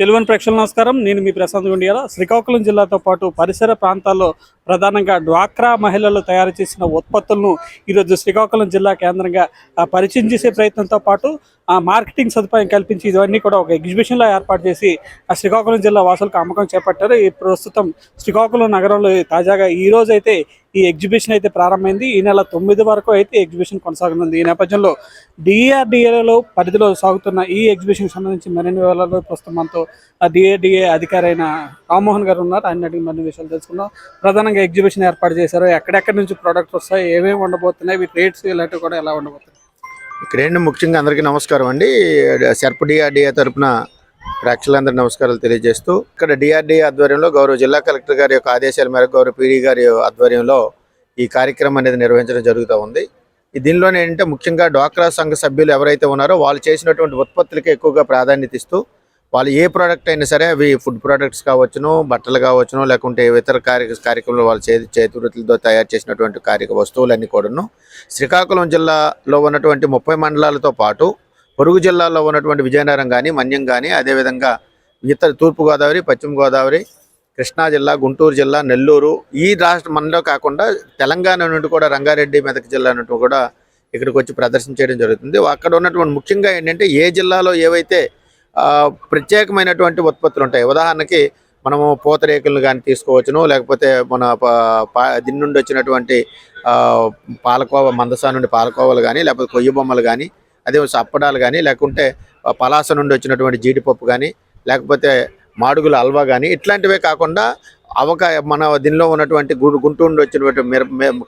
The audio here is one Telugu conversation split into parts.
తెలుగుని ప్రేక్షకులు నమస్కారం. నేను మీ ప్రశాంత్ గుండియాల. శ్రీకాకుళం జిల్లాతో పాటు పరిసర ప్రాంతాల్లో ప్రధానంగా డ్వాక్రా మహిళలు తయారు చేసిన ఉత్పత్తులను ఈరోజు శ్రీకాకుళం జిల్లా కేంద్రంగా పరిచయం చేసే ప్రయత్నంతో పాటు ఆ మార్కెటింగ్ సదుపాయం కల్పించి ఇవన్నీ కూడా ఒక ఎగ్జిబిషన్లో ఏర్పాటు చేసి ఆ శ్రీకాకుళం జిల్లా వాసులకు అమ్మకం చేపట్టారు. ఈ ప్రస్తుతం శ్రీకాకుళం నగరంలో తాజాగా ఈ రోజు అయితే ఈ ఎగ్జిబిషన్ అయితే ప్రారంభమైంది. ఈ నెల తొమ్మిది వరకు అయితే ఎగ్జిబిషన్ కొనసాగనుంది. ఈ నేపథ్యంలో డిఆర్డిఏలో పరిధిలో సాగుతున్న ఈ ఎగ్జిబిషన్ సంబంధించి మరిన్ని వివరాలు ప్రస్తుతం మనతో డిఏడిఏ అధికారి అయిన రామ్మోహన్ గారు ఉన్నారు. ఆయన అడిగి మరిన్ని విషయాలు తెలుసుకుందాం. ప్రధానంగా ఎగ్జిబిషన్ ఏర్పాటు చేశారు ఎక్కడెక్కడి నుంచి ప్రోడక్ట్స్ వస్తాయి ఏమేమి ఉండబోతున్నాయి వీటి రేట్స్ ఇలాంటివి కూడా ఎలా ఉండబోతున్నాయి? ఇక్కడ ఏంటి ముఖ్యంగా అందరికీ నమస్కారం అండి. సెర్ప్ డిఆర్డిఏ తరపున ప్రేక్షకులందరూ నమస్కారాలు తెలియజేస్తూ ఇక్కడ డిఆర్డిఏ ఆధ్వర్యంలో గౌరవ జిల్లా కలెక్టర్ గారి యొక్క ఆదేశాల మేరకు గౌరవ పీడీ గారి ఆధ్వర్యంలో ఈ కార్యక్రమం అనేది నిర్వహించడం జరుగుతూ ఉంది. దీనిలోనే ఏంటంటే ముఖ్యంగా డ్వాక్రా సంఘ సభ్యులు ఎవరైతే ఉన్నారో వాళ్ళు చేసినటువంటి ఉత్పత్తులకి ఎక్కువగా ప్రాధాన్యత ఇస్తూ వాళ్ళు ఏ ప్రోడక్ట్ అయినా సరే అవి ఫుడ్ ప్రోడక్ట్స్ కావచ్చును బట్టలు కావచ్చును లేకుంటే ఇతర కార్య కార్యక్రమాలు వాళ్ళ చేతి చేతి వృత్తులతో తయారు చేసినటువంటి కార్య వస్తువులన్నీ కూడాను. శ్రీకాకుళం జిల్లాలో ఉన్నటువంటి ముప్పై మండలాలతో పాటు పొరుగు జిల్లాల్లో ఉన్నటువంటి విజయనగరం కానీ మన్యం కానీ అదేవిధంగా ఇతర తూర్పుగోదావరి పశ్చిమ గోదావరి కృష్ణా జిల్లా గుంటూరు జిల్లా నెల్లూరు ఈ రాష్ట్ర మనలో కాకుండా తెలంగాణ నుండి కూడా రంగారెడ్డి మెదక్ జిల్లా నుండి కూడా ఇక్కడికి వచ్చి ప్రదర్శన చేయడం జరుగుతుంది. అక్కడ ఉన్నటువంటి ముఖ్యంగా ఏంటంటే ఏ జిల్లాలో ఏవైతే ప్రత్యేకమైనటువంటి ఉత్పత్తులు ఉంటాయి. ఉదాహరణకి మనము పూతరేకులను కానీ తీసుకోవచ్చును లేకపోతే మన పా- దీని నుండి వచ్చినటువంటి పాలకోవ మందసా నుండి పాలకోవలు కానీ లేకపోతే కొయ్య బొమ్మలు కానీ అదే అప్పడాలు కానీ లేకుంటే పలాస నుండి వచ్చినటువంటి జీడిపప్పు కానీ లేకపోతే మాడుగుల హల్వా కానీ ఇట్లాంటివే కాకుండా అవకాయ మన దీనిలో ఉన్నటువంటి గుంటూరు నుండి వచ్చినటువంటి మిర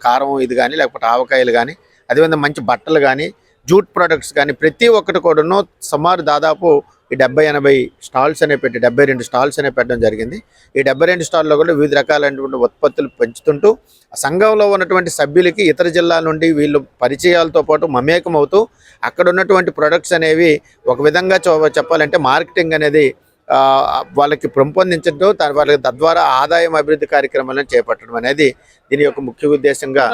కారం ఇది కానీ లేకపోతే ఆవకాయలు కానీ అదేవిధంగా మంచి బట్టలు కానీ జూట్ ప్రొడక్ట్స్ కానీ ప్రతి ఒక్కటి కూడాను సుమారు దాదాపు ఈ డెబ్బై ఎనభై స్టాల్స్ అనే పెట్టి డెబ్బై రెండు స్టాల్స్ అనే పెట్టడం జరిగింది. ఈ డెబ్బై రెండు స్టాల్లో కూడా వివిధ రకాలైనటువంటి ఉత్పత్తులు పెంచుతుంటూ ఆ సంఘంలో ఉన్నటువంటి సభ్యులకి ఇతర జిల్లాల నుండి వీళ్ళు పరిచయాలతో పాటు మమేకం అవుతూ అక్కడ ఉన్నటువంటి ప్రొడక్ట్స్ అనేవి ఒక విధంగా చెప్పాలంటే మార్కెటింగ్ అనేది వాళ్ళకి పెంపొందించడం వాళ్ళకి తద్వారా ఆదాయం అభివృద్ధి కార్యక్రమాలను చేపట్టడం అనేది దీని యొక్క ముఖ్య ఉద్దేశంగా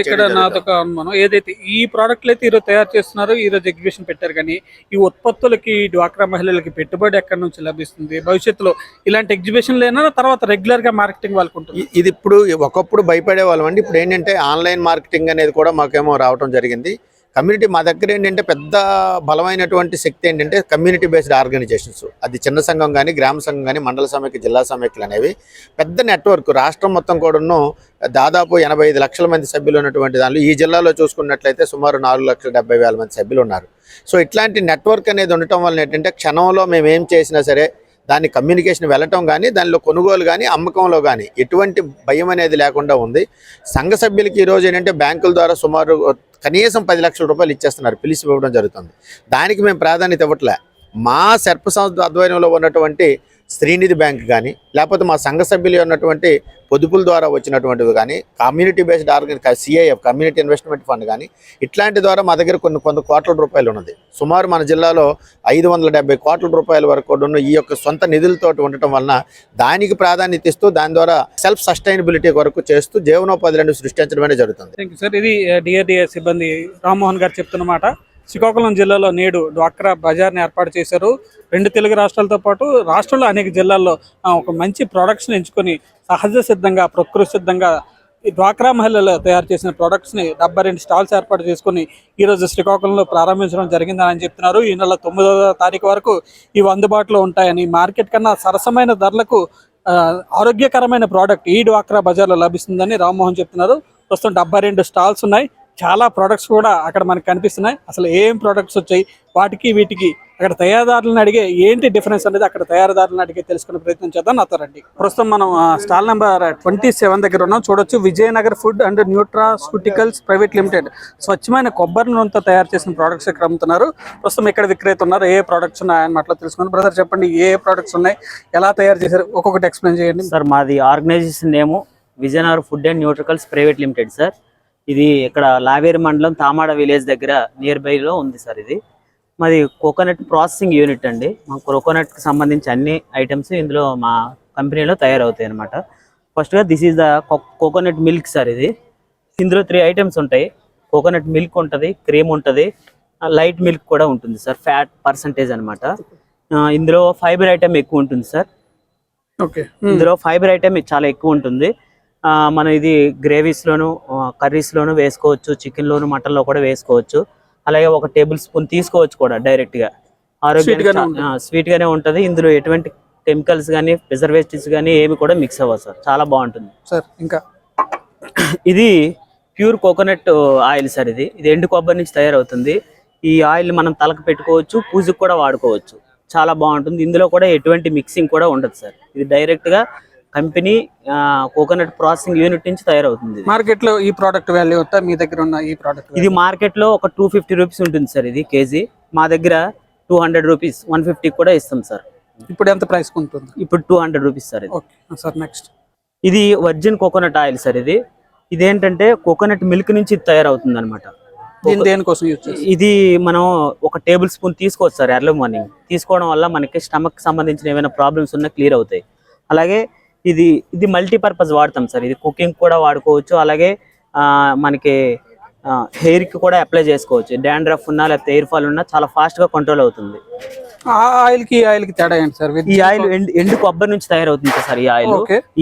ఇక్కడ నాదొక అనుమానం. ఏదైతే ఈ ప్రోడక్ట్లు అయితే ఈరోజు తయారు చేస్తున్నారో ఈ రోజు ఎగ్జిబిషన్ పెట్టారు. కానీ ఈ ఉత్పత్తులకి డ్వాక్రా మహిళలకి పెట్టుబడి ఎక్కడి నుంచి లభిస్తుంది? భవిష్యత్తులో ఇలాంటి ఎగ్జిబిషన్లు అయినా తర్వాత రెగ్యులర్గా మార్కెటింగ్ వాళ్ళకు ఉంటుంది. ఇది ఇప్పుడు ఒకప్పుడు భయపడే వాళ్ళం అండి. ఇప్పుడు ఏంటంటే ఆన్లైన్ మార్కెటింగ్ అనేది కూడా మాకేమో రావడం జరిగింది. కమ్యూనిటీ మా దగ్గర ఏంటంటే పెద్ద బలమైనటువంటి శక్తి ఏంటంటే కమ్యూనిటీ బేస్డ్ ఆర్గనైజేషన్స్. అది చిన్న సంఘం కానీ గ్రామ సంఘం కానీ మండల సమైక్య జిల్లా సమైక్యలు అనేవి పెద్ద నెట్వర్క్. రాష్ట్రం మొత్తం కూడాను దాదాపు ఎనభై ఐదు లక్షల మంది సభ్యులు ఉన్నటువంటి దానిలో ఈ జిల్లాలో చూసుకున్నట్లయితే సుమారు నాలుగు లక్షల డెబ్బై వేల మంది సభ్యులు ఉన్నారు. సో ఇట్లాంటి నెట్వర్క్ అనేది ఉండటం వల్ల ఏంటంటే క్షణంలో మేము ఏం చేసినా సరే దాని కమ్యూనికేషన్ వెళ్ళటం కానీ దానిలో కొనుగోలు కానీ అమ్మకంలో కానీ ఎటువంటి భయం అనేది లేకుండా ఉంది. సంఘ సభ్యులకి ఈరోజు ఏంటంటే బ్యాంకుల ద్వారా సుమారు కనీసం పది లక్షల రూపాయలు ఇచ్చేస్తున్నారు. పిలిచి ఇవ్వడం జరుగుతుంది. దానికి మేము ప్రాధాన్యత ఇవ్వట్లే. మా సర్ప సంస్థ ఆధ్వర్యంలో ఉన్నటువంటి శ్రీనిధి బ్యాంక్ కానీ లేకపోతే మా సంఘ సభ్యులు ఉన్నటువంటి పొదుపుల ద్వారా వచ్చినటువంటివి కానీ community based organ CIF community investment fund కానీ ఇట్లాంటి ద్వారా మా దగ్గర కొన్ని కొంత కోట్ల రూపాయలు ఉన్నది. సుమారు మన జిల్లాలో ఐదు వందల కోట్ల రూపాయల వరకు ఉన్న ఈ యొక్క సొంత నిధులతో ఉండటం వలన దానికి ప్రాధాన్యత ఇస్తూ దాని ద్వారా సెల్ఫ్ సస్టైనబిలిటీ వరకు చేస్తూ జీవనోపాధులను సృష్టించడం అనేది జరుగుతుంది. థ్యాంక్ యూ సార్ ఇది uh, డిఆర్డిఏ సిబ్బంది రామ్మోహన్ గారు చెప్తున్నమాట శ్రీకాకుళం జిల్లాలో నేడు డ్వాక్రా బజార్ని ఏర్పాటు చేశారు. రెండు తెలుగు రాష్ట్రాలతో పాటు రాష్ట్రంలో అనేక జిల్లాల్లో ఒక మంచి ప్రొడక్ట్స్ని ఎంచుకొని సహజ సిద్ధంగా ప్రకృతి సిద్ధంగా ఈ డ్వాక్రా మహిళలు తయారు చేసిన ప్రొడక్ట్స్ని డెబ్బై రెండు స్టాల్స్ ఏర్పాటు చేసుకుని ఈరోజు శ్రీకాకుళంలో ప్రారంభించడం జరిగిందని చెప్తున్నారు. ఈ నెల తొమ్మిదవ తారీఖు వరకు ఇవి అందుబాటులో ఉంటాయని మార్కెట్ కన్నా సరసమైన ధరలకు ఆరోగ్యకరమైన ప్రోడక్ట్ ఈ డ్వాక్రా బజార్లో లభిస్తుందని రామ్మోహన్ చెప్తున్నారు. ప్రస్తుతం డెబ్బై రెండు స్టాల్స్ ఉన్నాయి. చాలా ప్రోడక్ట్స్ కూడా అక్కడ మనకు కనిపిస్తున్నాయి. అసలు ఏం ప్రోడక్ట్స్ వచ్చాయి వాటికి వీటికి అక్కడ తయారుదారులను అడిగే ఏంటి డిఫరెన్స్ అనేది అక్కడ తయారుదారులను అడిగి తెలుసుకునే ప్రయత్నం చేద్దాం. నాతో రండి ప్రస్తుతం మనం స్టాల్ నెంబర్ ట్వంటీ సెవెన్ దగ్గర ఉన్నాం. చూడొచ్చు. Vijayanagar food and nutraceuticals private limited స్వచ్ఛమైన కొబ్బరి నూనెతో తయారు చేసిన ప్రోడక్ట్స్ ఇక్కడ అమ్ముతున్నారు. ప్రస్తుతం ఇక్కడ విక్రేత ఉన్నారు. ఏ ప్రోడక్ట్స్ ఉన్నాయని మాటలో తెలుసుకుని బ్రదర్ చెప్పండి. ఏ ప్రోడక్ట్స్ ఉన్నాయి? ఎలా తయారు చేశారు? ఒక్కొక్కటి ఎక్స్ప్లెయిన్ చేయండి. సార్ మాది organisation name Vijayanagar food and nutraceuticals private limited sir. ఇది ఇక్కడ లావేరు మండలం తామాడ విలేజ్ దగ్గర నియర్ బైలో ఉంది సార్ ఇది. మాది కోకోనట్ ప్రాసెసింగ్ యూనిట్ అండి. మా కోకోనట్కి సంబంధించి అన్ని ఐటమ్స్ ఇందులో మా కంపెనీలో తయారవుతాయి అనమాట ఫస్ట్గా this is the coconut milk sir ఇది. ఇందులో త్రీ ఐటమ్స్ ఉంటాయి. కోకోనట్ మిల్క్ ఉంటుంది క్రీమ్ ఉంటుంది లైట్ మిల్క్ కూడా ఉంటుంది సార్ ఫ్యాట్ పర్సంటేజ్ అనమాట ఇందులో ఫైబర్ ఐటమ్ ఎక్కువ ఉంటుంది సార్. ఓకే ఇందులో ఫైబర్ ఐటమ్ చాలా ఎక్కువ ఉంటుంది. మనం ఇది గ్రేవీస్లోను కర్రీస్లోను వేసుకోవచ్చు చికెన్లోను మటన్లో కూడా వేసుకోవచ్చు. అలాగే ఒక టేబుల్ స్పూన్ తీసుకోవచ్చు కూడా డైరెక్ట్గా Sweet గానే ఆరోగ్యం స్వీట్గానే ఉంటుంది. ఇందులో ఎటువంటి కెమికల్స్ కానీ ప్రిజర్వేటివ్స్ కానీ ఏమి కూడా మిక్స్ అవ్వదు సార్. చాలా బాగుంటుంది. సార్ ఇంకా? ఇది ప్యూర్ కోకోనట్ ఆయిల్ సార్ ఇది. ఇది ఎండు కొబ్బరి నుంచి తయారవుతుంది. ఈ ఆయిల్ మనం తలకు పెట్టుకోవచ్చు పూజకు కూడా వాడుకోవచ్చు. చాలా బాగుంటుంది. ఇందులో కూడా ఎటువంటి మిక్సింగ్ కూడా ఉండదు సార్. ఇది డైరెక్ట్గా కంపెనీ కోకోనట్ ప్రాసెసింగ్ యూనిట్ నుంచి తయారవుతుంది. మార్కెట్లో ఈ ప్రోడక్ట్ వాల్యూ మీ దగ్గర ఉన్న ఈ ప్రోడక్ట్ ఇది మార్కెట్లో ఒక టూ ఫిఫ్టీ రూపీస్ ఉంటుంది సార్ ఇది కేజీ. మా దగ్గర two hundred rupees one fifty కూడా ఇస్తాం సార్. ఇప్పుడు ఎంత ప్రైస్ ఉంటుంది ఇప్పుడు టూ హండ్రెడ్ రూపీస్ సార్ ఇది. సార్ నెక్స్ట్ ఇది వర్జిన్ కోకోనట్ ఆయిల్ సార్ ఇది. ఇదేంటంటే కోకోనట్ మిల్క్ నుంచి తయారవుతుంది అనమాట దీని దేనికోసం ఇది మనం ఒక టేబుల్ స్పూన్ తీసుకోవచ్చు సార్ ఎర్లీ మార్నింగ్. తీసుకోవడం వల్ల మనకి స్టమక్ సంబంధించిన ఏమైనా ప్రాబ్లమ్స్ ఉన్నా క్లియర్ అవుతాయి. అలాగే ఇది ఇది మల్టీపర్పస్ వాడతాం సార్. ఇది కుకింగ్ కూడా వాడుకోవచ్చు. అలాగే మనకి హెయిర్కి కూడా అప్లై చేసుకోవచ్చు. డాండ్రఫ్ ఉన్నా లేకపోతే హెయిర్ ఫాల్ ఉన్నా చాలా ఫాస్ట్గా కంట్రోల్ అవుతుంది. ఆ ఆయిల్కి ఈ ఆయిల్కి తేడా ఏంటి సార్? ఈ ఆయిల్ ఎండు ఎండు కొబ్బరి నుంచి తయారవుతుంది సార్ ఈ ఆయిల్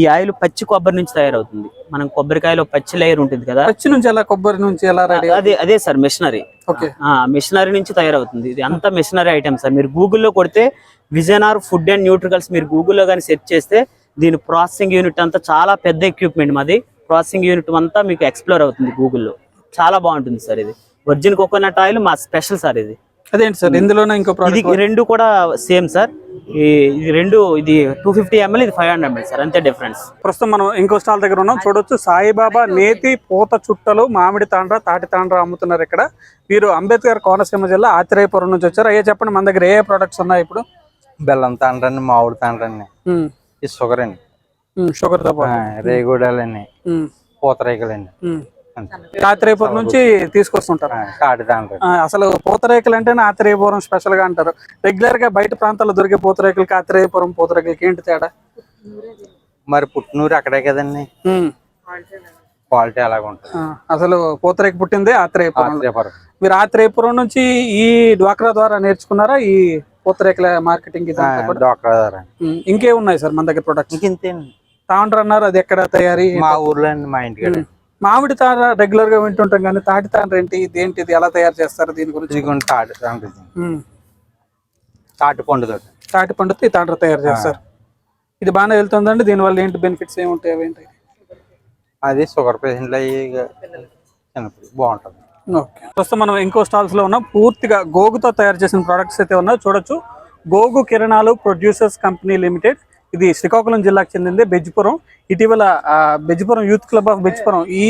ఈ ఆయిల్ పచ్చి కొబ్బరి నుంచి తయారవుతుంది. మనం కొబ్బరికాయలో పచ్చి లేయర్ ఉంటుంది కదా. పచ్చి నుంచి ఎలా కొబ్బరి నుంచి ఎలా అదే అదే సార్ మిషనరీ ఓకే. మిషనరీ నుంచి తయారవుతుంది. ఇది అంతా మిషనరీ ఐటమ్ సార్. మీరు గూగుల్లో కొడితే విజయనార్ ఫుడ్ అండ్ న్యూట్రికల్స్ మీరు గూగుల్లో కానీ సెర్చ్ చేస్తే దీని ప్రాసెసింగ్ యూనిట్ అంతా చాలా పెద్ద ఎక్విప్మెంట్ మాది. ప్రాసెసింగ్ యూనిట్ అంతా మీకు ఎక్స్ప్లోర్ అవుతుంది గూగుల్లో చాలా బాగుంటుంది సార్ ఇది. వర్జిన్ కోకోనట్ ఆయిల్ మా స్పెషల్ సార్ ఇది. అదేంటి సార్? ఇందులోనే ఇంకో ఇది రెండు కూడా సేమ్ సార్. ఈ- ఇది రెండు ఇది టూ ఫిఫ్టీ ఎంఎల్ ఇది ఫైవ్ హండ్రెడ్ ఎంఎల్ సార్. అంతే డిఫరెన్స్ ప్రస్తుతం మనం ఇంకో స్టాల్ దగ్గర ఉన్నాం. చూడొచ్చు. సాయిబాబా నేతి పూత చుట్టలు మామిడి తాండ్ర తాటి తాండ్ర అమ్ముతున్నారు ఇక్కడ. వీరు అంబేద్కర్ కోనసీమ జిల్లా ఆత్రేయపురం నుంచి వచ్చారు. అయ్యే చెప్పండి మన దగ్గర ఏ ప్రొడక్ట్స్ ఉన్నాయి ఇప్పుడు? బెల్లం తాండ్రండి మామిడి తాండ్రండి ఈ షుగర్ అండి షుగర్ ఉమ్, పూతరేకులండి. ఆత్రేయపురం నుంచి తీసుకొస్తుంటారు. అసలు పూతరేకులు అంటేనే ఆత్రేయపురం స్పెషల్గా అంటారు. రెగ్యులర్గా బయట ప్రాంతాల్లో దొరికే పూతరేకులకి ఆత్రేయపురం పూతరేకులకి ఏంటి తేడా? మరి పుట్టినూరు అక్కడే కదండి. క్వాలిటీ అలాగ ఉంటుంది అసలు పూతరేకు పుట్టిందే ఆత్రేయపురం ఆత్రేయపురం. మీరు ఆత్రేయపురం నుంచి ఈ డ్వాక్రా ద్వారా నేర్చుకున్నారా? ఈ పూతరేకుల మార్కెటింగ్ ఇంకే ఉన్నాయి సార్ మన దగ్గర ప్రొడక్ట్స్ ఇంతేండి తాండ్ర అన్నారు అది ఎక్కడ తయారీ? మా ఊర్లో మా ఉమ్. మామిడి తాండ్ర రెగ్యులర్గా వింటుంటాం కానీ తాటి తాండ్ర ఏంటి? ఇదేంటి? ఇది ఎలా తయారు చేస్తారు? దీని గురించి? తాటి ఉమ్, తాటి పండుతో ఈ తాండ్ర తయారు చేస్తారు. ఇది బాగానే వెళ్తుందండి? దీనివల్ల ఏంటి బెనిఫిట్స్ ఏముంటాయి అవేంటి అది షుగర్ పేషెంట్లు అయ్యి బాగుంటుంది. ఓకే. ప్రస్తుతం మనం ఇంకో స్టాల్స్లో ఉన్నాం. పూర్తిగా గోగుతో తయారు చేసిన ప్రొడక్ట్స్ అయితే ఉన్నాయో చూడొచ్చు. గోగు కిరణాలు ప్రొడ్యూసర్స్ కంపెనీ లిమిటెడ్ ఇది శ్రీకాకుళం జిల్లాకు చెందింది బెజ్జిపురం. ఇటీవల Bejjipuram youth club of Bejjipuram ఈ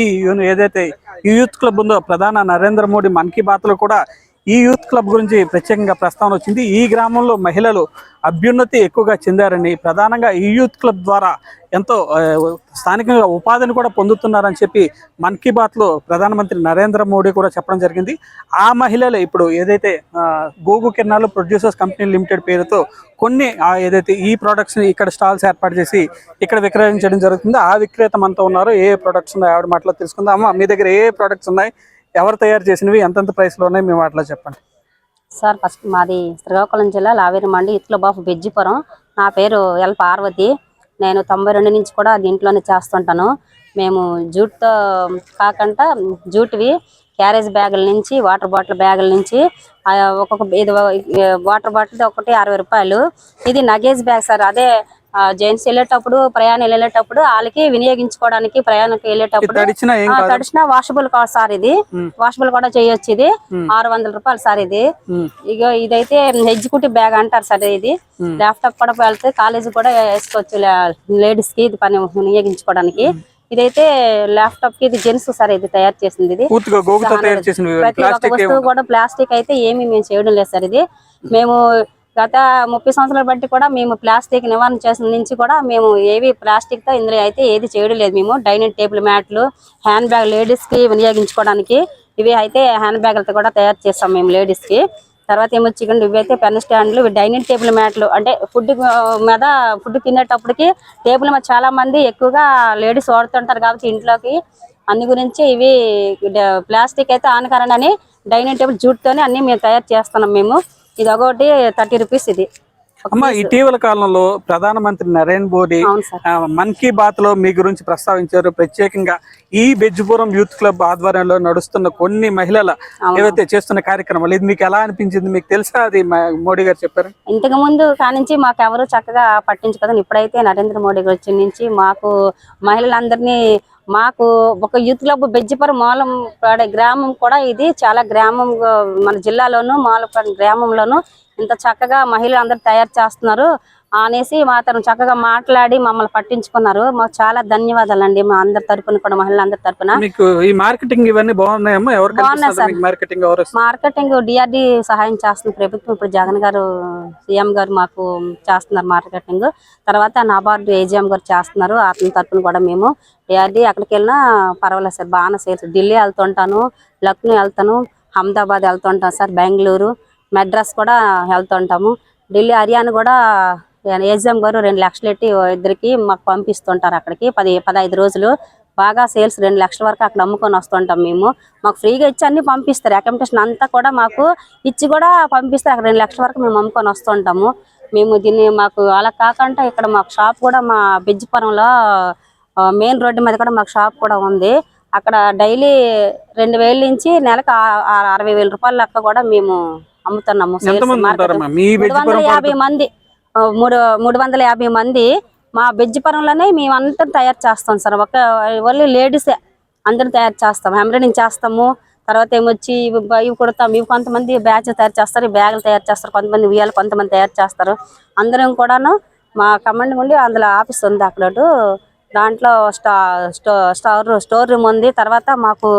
ఏదైతే ఈ యూత్ క్లబ్ ఉందో ప్రధాన నరేంద్ర మోడీ మన్ కీ బాత్లో కూడా ఈ యూత్ క్లబ్ గురించి ప్రత్యేకంగా ప్రస్తావన వచ్చింది. ఈ గ్రామంలో మహిళలు అభ్యున్నతి ఎక్కువగా చెందారని ప్రధానంగా ఈ యూత్ క్లబ్ ద్వారా ఎంతో స్థానికంగా ఉపాధిని కూడా పొందుతున్నారని చెప్పి మన్ కీ బాత్లో ప్రధానమంత్రి నరేంద్ర మోడీ కూడా చెప్పడం జరిగింది. ఆ మహిళలే ఇప్పుడు ఏదైతే గోగు కిరణాలు ప్రొడ్యూసర్స్ కంపెనీ లిమిటెడ్ పేరుతో కొన్ని ఏదైతే ఈ ప్రొడక్ట్స్ని ఇక్కడ స్టాల్స్ ఏర్పాటు చేసి ఇక్కడ విక్రయించడం జరుగుతుందో. ఆ విక్రేత మనతో ఉన్నారు. ఏ ప్రొడక్ట్స్ ఉన్నాయో ఆవిడ మాటలో తెలుసుకుందాం. అమ్మ మీ దగ్గర ఏ ప్రొడక్ట్స్ ఉన్నాయి? ఎవరు తయారు చేసినవి ఎంతెంత ప్రైస్లో ఉన్నాయి మేము మాటలో చెప్పండి. సార్ ఫస్ట్ మాది శ్రీకాకుళం జిల్లా లావేరు మండి ఇత్ల బాబు బెజ్జిపురం. నా పేరు ఎల్ పార్వతి. నేను తొంభై రెండు నుంచి కూడా దీంట్లోనే చేస్తుంటాను. మేము జూట్తో కాకుండా జూట్వి క్యారేజ్ బ్యాగుల నుంచి వాటర్ బాటిల్ బ్యాగుల నుంచి ఒక్కొక్క ఇది వాటర్ బాటిల్ది ఒకటి అరవై రూపాయలు. ఇది నగేజ్ బ్యాగ్ సార్ అదే జెంట్స్ వెళ్ళేటప్పుడు ప్రయాణం వెళ్ళేటప్పుడు వాళ్ళకి వినియోగించుకోవడానికి ప్రయాణానికి ఇది వెళ్ళేటప్పుడు తడిచినా వాషబుల్ కాదు సార్ ఇది. వాషబుల్ కూడా చేయొచ్చు ఇది. ఆరు వందల రూపాయలు సార్ ఇది. ఇక ఇదైతే ఎగ్జిక్యూటివ్ బ్యాగ్ అంటారు సార్ ఇది. ల్యాప్టాప్ కూడా వెళ్తే కాలేజ్ కూడా వేసుకోవచ్చు లేడీస్కి ఇది పని వినియోగించుకోవడానికి. ఇదైతే ల్యాప్టాప్కి ఇది జెంట్స్ సార్ ఇది తయారు చేసింది ఇది. ప్రతి ఒక్క వస్తువు కూడా ప్లాస్టిక్ అయితే ఏమి మేము చేయడం లేదు సార్ ఇది. మేము గత ముప్పై సంవత్సరాల బట్టి కూడా మేము ప్లాస్టిక్ నివారణ చేసిన నుంచి కూడా మేము ఏవి ప్లాస్టిక్తో ఇందులో అయితే ఏది చేయడం లేదు మేము డైనింగ్ టేబుల్ మ్యాట్లు హ్యాండ్ బ్యాగ్ లేడీస్కి వినియోగించుకోవడానికి ఇవి అయితే హ్యాండ్ బ్యాగ్లతో కూడా తయారు చేస్తాం మేము లేడీస్కి. తర్వాత ఏమో చికెన్ ఇవి అయితే పెన్ స్టాండ్లు ఇవి డైనింగ్ టేబుల్ మ్యాట్లు అంటే ఫుడ్ మీద ఫుడ్ తినేటప్పటికి టేబుల్ మీద చాలా మంది ఎక్కువగా లేడీస్ వాడుతుంటారు కాబట్టి ఇంట్లోకి. అన్ని గురించి ఇవి ప్లాస్టిక్ అయితే ఆనకరణ అని డైనింగ్ టేబుల్ జూట్తోనే అన్ని మేము తయారు చేస్తున్నాం మేము. ఇది ఒకటి థర్టీ రూపీస్ ఇది. అమ్మ. ఇటీవల కాలంలో ప్రధానమంత్రి నరేంద్ర మోడీ మన్ కీ బాత్లో మీ గురించి ప్రస్తావించారు. ప్రత్యేకంగా ఈ బెజ్జుపురం యూత్ క్లబ్ ఆధ్వర్యంలో నడుస్తున్న కొన్ని మహిళల ఏవైతే చేస్తున్న కార్యక్రమాలు ఇది మీకు ఎలా అనిపించింది? మీకు తెలుసా అది మోడీ గారు చెప్పారు? ఇంతకు ముందు కానించి మాకు ఎవరు చక్కగా పట్టించుకోదని ఇప్పుడైతే నరేంద్ర మోడీ గారు నుంచి మాకు మహిళలందరినీ మాకు ఒక యూత్ క్లబ్ బెజ్జిపర మూలం పాడే గ్రామం కూడా ఇది. చాలా గ్రామం మన జిల్లాలోను మూలపాడు గ్రామంలోను ఇంత చక్కగా మహిళలు అందరు తయారు చేస్తున్నారు. అనేసి మా తను చక్కగా మాట్లాడి మమ్మల్ని పట్టించుకున్నారు. మాకు చాలా ధన్యవాదాలండి మా అందరి తరపున కూడా మహిళలందరి తరపున. మీకు ఈ మార్కెటింగ్ ఇవన్నీ బాగున్నాయమ్మా? ఎవరు బాగున్నాయి సార్. మార్కెటింగ్ డిఆర్డి సహాయం చేస్తుంది ప్రభుత్వం ఇప్పుడు జగన్ గారు సీఎం గారు మాకు చేస్తున్నారు మార్కెటింగ్. తర్వాత నాబార్డు ఏజిఎం గారు చేస్తున్నారు. అతని తరపున కూడా మేము డిఆర్డి ఎక్కడికి వెళ్ళినా పర్వాలేదు సార్. బాగానే సేల్స్. ఢిల్లీ వెళ్తుంటాను లక్నో వెళ్తాను అహ్మదాబాద్ వెళ్తుంటాను సార్. బెంగళూరు మెడ్రాస్ కూడా వెళ్తుంటాము ఢిల్లీ హర్యానా కూడా ఏజిఎం గారు రెండు లక్షలు పెట్టి ఇద్దరికి మాకు పంపిస్తుంటారు అక్కడికి. పది పదహైదు రోజులు బాగా సేల్స్ రెండు లక్షల వరకు అక్కడ అమ్ముకొని వస్తుంటాం మేము. మాకు ఫ్రీగా ఇచ్చి అన్ని పంపిస్తారు. అకామిడేషన్ అంతా కూడా మాకు ఇచ్చి కూడా పంపిస్తారు. అక్కడ రెండు లక్షల వరకు మేము అమ్ముకొని వస్తుంటాము. మేము దీన్ని మాకు అలా కాకుండా ఇక్కడ మాకు షాప్ కూడా మా బెజ్జిపురంలో మెయిన్ రోడ్డు మీద కూడా మాకు షాప్ కూడా ఉంది. అక్కడ డైలీ రెండు వేల నుంచి నెలకు అరవై వేల రూపాయల లెక్క కూడా మేము అమ్ముతున్నాము. యాభై మంది. మూడు మూడు వందల యాభై మంది మా బెజ్జిపురంలోనే మేము తయారు చేస్తాం సార్. ఒక ఓన్లీ లేడీసే అందరం తయారు చేస్తాం. ఎంబ్రాయిడింగ్ చేస్తాము. తర్వాత ఏమొచ్చి ఇవి ఇవి కుడతాం. ఇవి కొంతమంది బ్యాచ్ తయారు చేస్తారు. ఈ బ్యాగులు తయారు చేస్తారు. కొంతమంది ఉయ్యాలు కొంతమంది తయారు చేస్తారు. అందరం కూడాను మా కమాండ్ ఉండి అందులో ఆఫీస్ ఉంది అక్కడ దాంట్లో స్టా స్టో స్టోర్ స్టోర్ రూమ్ ఉంది. తర్వాత మాకు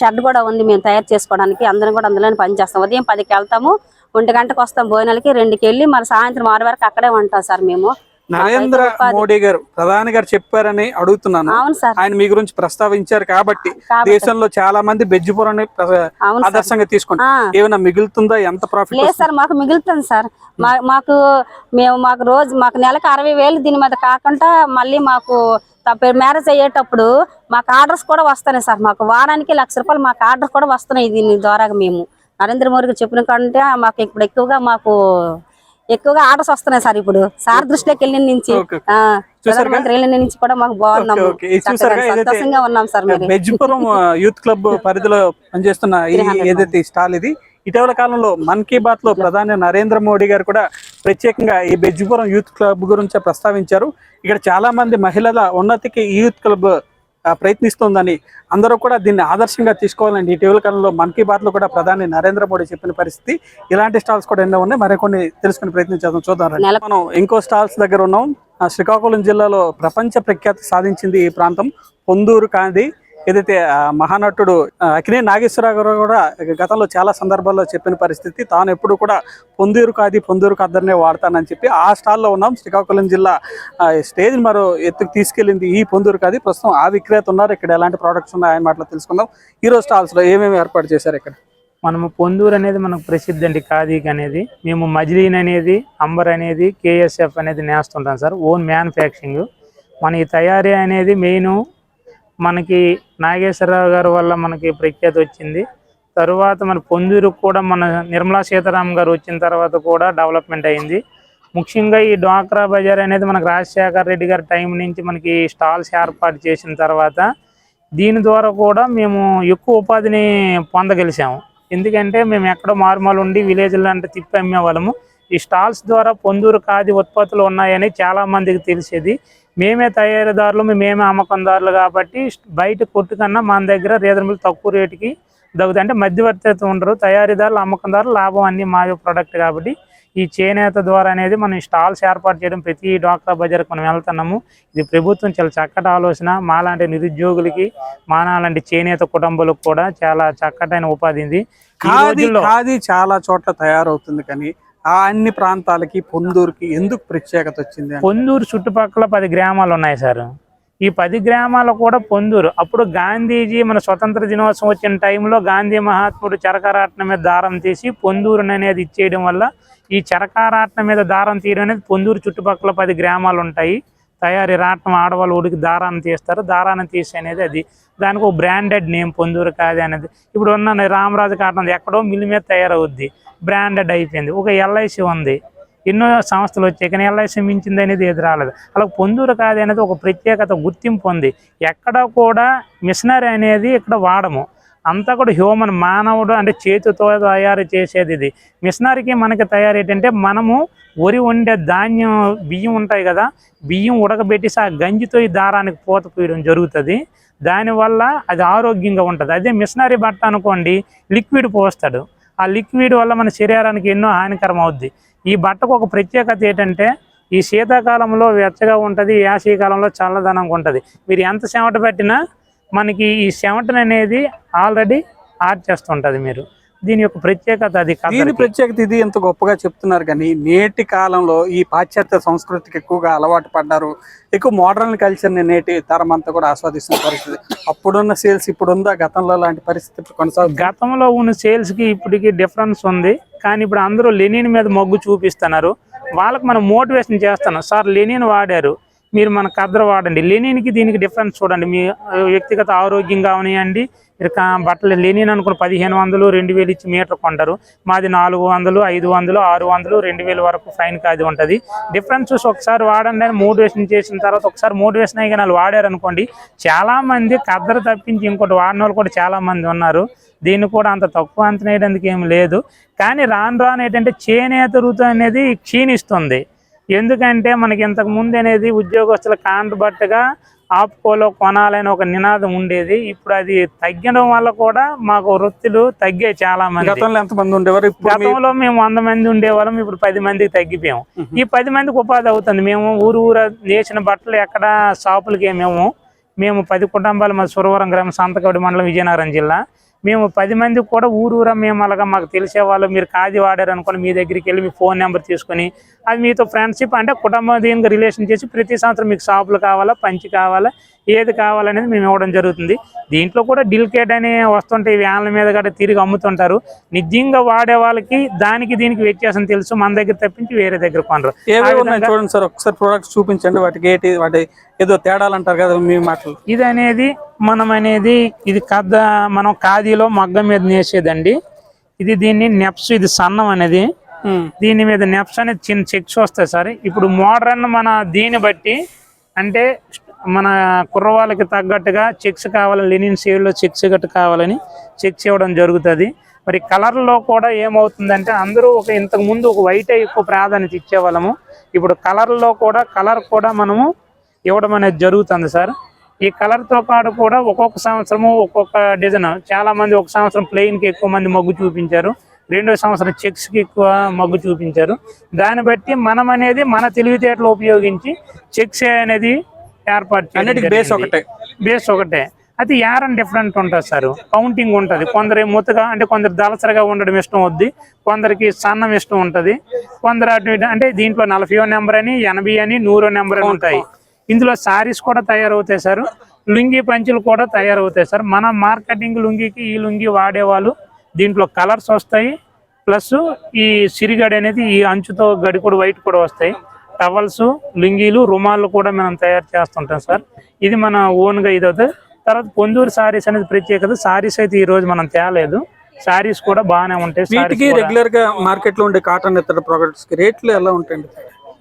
షెడ్ కూడా ఉంది మేము తయారు చేసుకోవడానికి. అందరం కూడా అందులోనే పని చేస్తాం. ఉదయం పదికి వెళ్తాము ఒంటి గంటకు వస్తాం భోజనాలకి రెండుకి వెళ్ళి మరి సాయంత్రం ఆరు వరకు అక్కడే ఉంటాం సార్ మేము. నరేంద్ర మోడీ గారు ప్రధాని గారు చెప్పారని అడుగుతున్నాను. అవును సార్. ఆయన మీ గురించి ప్రస్తావించారు కాబట్టి దేశంలో చాలా మంది బెజ్జుపురాన్ని ఆదర్శంగా తీసుకుంటారు. ఏమైనా మిగులుతుందా? ఎంత ప్రాఫిట్ లేదు సార్ మాకు మిగులుతుంది సార్. మాకు మేము మాకు రోజు మాకు నెలకు అరవై వేలు దీని మీద కాకుండా మళ్ళీ మాకు మ్యారేజ్ అయ్యేటప్పుడు మాకు ఆర్డర్స్ కూడా వస్తున్నాయి సార్. మాకు వారానికి లక్ష రూపాయలు మాకు ఆర్డర్ కూడా వస్తున్నాయి దీని ద్వారా మేము. నరేంద్ర మోడీ గారు చెప్పిన కంటే మాకు ఇప్పుడు ఎక్కువగా మాకు ఎక్కువగా ఆర్డర్స్ వస్తున్నాయి సార్ ఇప్పుడు. సార్ దృష్టిలోకి వెళ్ళిన నుంచి? ప్రధానమంత్రి వెళ్ళిన కూడా మాకు బాగున్నాము. సంతోషంగా ఉన్నాం సార్ యూత్ క్లబ్ పరిధిలో పనిచేస్తున్న ఈ 300 ఏదైతే ఈ స్టాల్ ఇది ఇటీవల కాలంలో మన్ కీ బాత్లో ప్రధాని నరేంద్ర మోడీ గారు కూడా ప్రత్యేకంగా ఈ బెజ్జుపురం యూత్ క్లబ్ గురించి ప్రస్తావించారు. ఇక్కడ చాలా మంది మహిళల ఉన్నతికి ఈ యూత్ క్లబ్ ప్రయత్నిస్తోందని అందరూ కూడా దీన్ని ఆదర్శంగా తీసుకోవాలని ఇటీవల కాలంలో మన్ కీ బాత్లో కూడా ప్రధాని నరేంద్ర మోడీ చెప్పిన పరిస్థితి. ఇలాంటి స్టాల్స్ కూడా ఎన్నో ఉన్నాయి. మరికొన్ని తెలుసుకుని ప్రయత్నించేద్దాం చూద్దాం. మనం ఇంకో స్టాల్స్ దగ్గర ఉన్నాం. శ్రీకాకుళం జిల్లాలో ప్రపంచ ప్రఖ్యాతి సాధించింది ఈ ప్రాంతం పొందూరు కాంది ఏదైతే మహానటుడు ఆ, అక్కినే నాగేశ్వరరావు గారు కూడా గతంలో చాలా సందర్భాల్లో చెప్పిన పరిస్థితి తాను ఎప్పుడు కూడా పొందూరు కాది పొందూరు కాదనే వాడతానని చెప్పి ఆ స్టాల్లో ఉన్నాం. శ్రీకాకుళం జిల్లా స్టేజ్ మరో ఎత్తుకు తీసుకెళ్ళింది ఈ పొందూరు కాది. ప్రస్తుతం ఆ విక్రేత ఉన్నారు. ఇక్కడ ఎలాంటి ప్రోడక్ట్స్ ఉన్నాయో ఆయన మాటలో తెలుసుకుందాం. హీరో స్టాల్స్లో ఏమేమి ఏర్పాటు చేశారు ఇక్కడ? మనము పొందూరు అనేది మనకు ప్రసిద్ధి అండి ఖాదీకి అనేది. మేము మజ్లీన్ అనేది అంబర్ అనేది కేఎస్ఎఫ్ అనేది నేస్తుంటాం సార్ ఓన్ మ్యానుఫ్యాక్చరింగ్. మన ఈ తయారీ అనేది మెయిన్ మనకి నాగేశ్వరరావు గారి వల్ల మనకి ప్రఖ్యాతి వచ్చింది. తరువాత మన పొందూరు కూడా మన నిర్మలా సీతారాం గారు వచ్చిన తర్వాత కూడా డెవలప్మెంట్ అయింది. ముఖ్యంగా ఈ డ్వాక్రా బజార్ అనేది మనకి రాజశేఖర్ రెడ్డి గారి టైం నుంచి మనకి స్టాల్స్ ఏర్పాటు చేసిన తర్వాత దీని ద్వారా కూడా మేము ఎక్కువ ఉపాధిని పొందగలిసాము ఎందుకంటే మేము ఎక్కడో మారుమూలు ఉండి విలేజ్లో అంటే తిప్పి అమ్మేవాళ్ళము. ఈ స్టాల్స్ ద్వారా పొందూరు కాది ఉత్పత్తులు ఉన్నాయని చాలా మందికి తెలిసేది. మేమే తయారీదారులు మేమే అమ్మకందారులు కాబట్టి బయట కొట్టు కన్నా మన దగ్గర రీజనబుల్ తక్కువ రేటుకి దొరుకుతాయి. అంటే మధ్యవర్తిత్వం ఉండరు. తయారీదారులు అమ్మకందారులు లాభం అన్ని మావే ప్రోడక్ట్ కాబట్టి ఈ చేనేత ద్వారా అనేది మనం స్టాల్స్ ఏర్పాటు చేయడం ప్రతి డాక్రా బజార్కి మనం వెళ్తున్నాము. ఇది ప్రభుత్వం చాలా చక్కటి ఆలోచన. మాలాంటి నిరుద్యోగులకి మాలాంటి చేనేత కుటుంబాలకు కూడా చాలా చక్కటైన ఉపాధి ఇది ఖాదీ చాలా చోట్ల తయారవుతుంది కానీ ఆ అన్ని ప్రాంతాలకి పొందూరుకి ఎందుకు ప్రత్యేకత వచ్చింది పొందూరు చుట్టుపక్కల పది గ్రామాలు ఉన్నాయి సార్. ఈ పది గ్రామాలు కూడా పొందూరు. అప్పుడు గాంధీజీ మన స్వతంత్ర దినోత్సవం వచ్చిన టైంలో గాంధీ మహాత్ముడు చరకారాట్నం మీద దారం తీసి పొందూరు అనేది ఇచ్చేయడం వల్ల ఈ చరకారాట్నం మీద దారం తీయడం అనేది పొందూరు చుట్టుపక్కల పది గ్రామాలు ఉంటాయి. తయారీ రాట్నం ఆడవాళ్ళు ఉడికి దారాన్ని తీస్తారు. దారాన్ని తీసి అనేది అది. దానికి ఒక బ్రాండెడ్ నేమ్ పొందూరు కాదు అనేది. ఇప్పుడు ఉన్న రామరాజు కాటన్ ఎక్కడో మిల్లు మీద తయారవుద్ది. బ్రాండెడ్ అయిపోయింది. ఒక ఎల్ఐసి ఉంది. ఎన్నో సంస్థలు వచ్చాయి. కానీ ఎల్ఐసి మించింది అనేది ఎదురు రాలేదు. అలా పొందూరు కాదు అనేది ఒక ప్రత్యేకత గుర్తింపు ఉంది. ఎక్కడ కూడా మిషనరీ అనేది ఇక్కడ వాడము. అంతా కూడా హ్యూమన్ మానవుడు అంటే చేతితో తయారు చేసేది ఇది. మిషనరీకి మనకి తయారు ఏంటంటే మనము వరి వండే ధాన్యం బియ్యం ఉంటాయి కదా బియ్యం ఉడకబెట్టేసి ఆ గంజితో ఈ దారానికి పూత పూయడం జరుగుతుంది. దానివల్ల అది ఆరోగ్యంగా ఉంటుంది. అదే మిషనరీ బట్ట అనుకోండి లిక్విడ్ పోస్తాడు. ఆ లిక్విడ్ వల్ల మన శరీరానికి ఎన్నో హానికరం అవుద్ది. ఈ బట్టకు ఒక ప్రత్యేకత ఏంటంటే ఈ శీతాకాలంలో వెచ్చగా ఉంటుంది యాసీకాలంలో చల్లదనంగా ఉంటుంది. మీరు ఎంత చెమట పెట్టినా మనకి ఈ చెమటను అనేది ఆల్రెడీ ఆర్చేస్తుంటుంది మీరు. దీని యొక్క ప్రత్యేకత అది దీని. ప్రత్యేకత ఇది ఎంత గొప్పగా చెప్తున్నారు కానీ నేటి కాలంలో ఈ పాశ్చాత్య సంస్కృతికి ఎక్కువగా అలవాటు పడ్డారు. ఎక్కువ మోడర్న్ కల్చర్ని నేటి తరం అంతా కూడా ఆస్వాదిస్తున్న పరిస్థితి. అప్పుడున్న సేల్స్ ఇప్పుడుందా? గతంలో లాంటి పరిస్థితి కొనసాగుతుంది? గతంలో ఉన్న సేల్స్కి ఇప్పటికి డిఫరెన్స్ ఉంది. కానీ ఇప్పుడు అందరూ లెనిన్ మీద మొగ్గు చూపిస్తున్నారు. వాళ్ళకి మనం మోటివేషన్ చేస్తున్నాం. సార్ లెనిన్ వాడారు. మీరు మన కద్ర వాడండి. లెనిన్కి దీనికి డిఫరెన్స్ చూడండి. మీ వ్యక్తిగత ఆరోగ్యం కావనియండి మీరు బట్టలు లెనిన్ అనుకున్న పదిహేను వందలు రెండు వేలు ఇచ్చి మీటర్ కొంటారు. మాది నాలుగు వందలు ఐదు వందలు ఆరు వందలు రెండు వేలు వరకు ఫైన్ కాదు ఉంటుంది. డిఫరెన్స్ చూసి ఒకసారి వాడండి అని మోటివేషన్ చేసిన తర్వాత ఒకసారి మోటివేషన్ అయ్యి వాళ్ళు వాడారు అనుకోండి. చాలామంది కద్దరు తప్పించి ఇంకోటి వాడిన వాళ్ళు కూడా చాలామంది ఉన్నారు. దీన్ని కూడా అంత తక్కువ అంచనా ఏం లేదు. కానీ రాను రాను ఏంటంటే చేనేత ఋతు అనేది క్షీణిస్తుంది. ఎందుకంటే మనకి ఇంతకు ముందు అనేది ఉద్యోగస్తుల కాంట్రబట్టుగా ఆపుకోలో కొనాలని ఒక నినాదం ఉండేది. ఇప్పుడు అది తగ్గడం వల్ల కూడా మాకు వృత్తులు తగ్గాయి చాలా మంది గతంలో ఎంత మంది ఉండేవారు గతంలో మేము వంద మంది ఉండేవాళ్ళం ఇప్పుడు పది మందికి తగ్గిపోయాం. ఈ పది మందికి ఉపాధి అవుతుంది. మేము ఊరు ఊరు నేసిన బట్టలు ఎక్కడ షాపులకి మేము. మేము పది కుటుంబాలు మా సురవరం గ్రామం సంతకవడి మండలం విజయనగరం జిల్లా. మేము పది మందికి కూడా ఊరు ఊరా మేము అలాగా మాకు తెలిసే వాళ్ళు మీరు కాది వాడారు అనుకోని మీ దగ్గరికి వెళ్ళి మీ ఫోన్ నెంబర్ తీసుకొని అది మీతో ఫ్రెండ్షిప్ అంటే కుటుంబ దీనికి రిలేషన్ చేసి ప్రతి సంవత్సరం మీకు షాపులు కావాలా పంచి కావాలా ఏది కావాలనేది మేము ఇవ్వడం జరుగుతుంది. దీంట్లో కూడా డిల్కేట్ అని వస్తుంటాయి వ్యాన్ల మీద కూడా తిరిగి అమ్ముతుంటారు. నిజంగా వాడే వాళ్ళకి దానికి దీనికి వ్యత్యాసం తెలుసు. మన దగ్గర తప్పించి వేరే దగ్గర కొనరు. చూడండి సార్ ఒకసారి ప్రొడక్ట్స్ చూపించండి. వాటికి ఏంటి వాటి ఏదో తేడాలు అంటారు కదా మీ మాటలు. ఇది అనేది మనం అనేది ఇది కద్ద మనం ఖాదీలో మగ్గం మీద నేసేదండి. ఇది దీన్ని నెప్స్ ఇది సన్నం అనేది. దీని మీద నెప్స్ అనేది చిన్న చెక్స్ వస్తాయి సార్. ఇప్పుడు మోడర్న్ మన దీన్ని బట్టి అంటే మన కుర్రవాళ్ళకి తగ్గట్టుగా చెక్స్ కావాలని లెనిన్ సేవ్లో చెక్స్ గట్టు కావాలని చెక్స్ ఇవ్వడం జరుగుతుంది. మరి కలర్లో కూడా ఏమవుతుందంటే అందరూ ఒక ఇంతకు ముందు ఒక వైట్ ఎక్కువ ప్రాధాన్యత ఇచ్చేవాళ్ళము. ఇప్పుడు కలర్లో కూడా కలర్ కూడా మనము ఇవ్వడం అనేది జరుగుతుంది సార్. ఈ కలర్తో పాటు కూడా ఒక్కొక్క సంవత్సరము ఒక్కొక్క డిజైన్ చాలా మంది ఒక సంవత్సరం ప్లెయిన్కి ఎక్కువ మంది మొగ్గు చూపించారు. రెండో సంవత్సరం చెక్స్కి ఎక్కువ మొగ్గు చూపించారు. దాన్ని బట్టి మనం అనేది మన తెలివితేటలు ఉపయోగించి చెక్స్ అనేది ఏర్పాటు బేస్. ఒకటే. బేస్ ఒకటే. అది యారం డిఫరెంట్ ఉంటుంది సార్. కౌంటింగ్ ఉంటుంది. కొందరు ముతగా అంటే కొందరు దళసరిగా ఉండడం ఇష్టం వద్ది కొందరికి సన్నం ఇష్టం ఉంటుంది. కొందరు అటు అంటే దీంట్లో నలభై నెంబర్ అని ఎనభై అని నూరో నెంబర్ అని ఉంటాయి. ఇందులో సారీస్ కూడా తయారవుతాయి సార్. లుంగి పంచులు కూడా తయారవుతాయి సార్. మన మార్కెటింగ్ లుంగికి ఈ లుంగి వాడేవాళ్ళు దీంట్లో కలర్స్ వస్తాయి ప్లస్ ఈ సిరిగడి అనేది ఈ అంచుతో గడి కూడా వైట్ కూడా వస్తాయి. టవల్స్ లుంగీలు రుమాలు కూడా మనం తయారు చేస్తుంటాం సార్. ఇది మన ఓన్గా ఇది అవుతుంది తర్వాత పొందూరు సారీస్ అనేది ప్రత్యేకత. సారీస్ అయితే ఈ రోజు మనం తేలేదు. సారీస్ కూడా బాగానే ఉంటాయి. వీటికి రెగ్యులర్గా మార్కెట్లో ఉండే కాటన్ ఇతర ప్రొడక్ట్స్కి రేట్లు ఎలా ఉంటాయండి?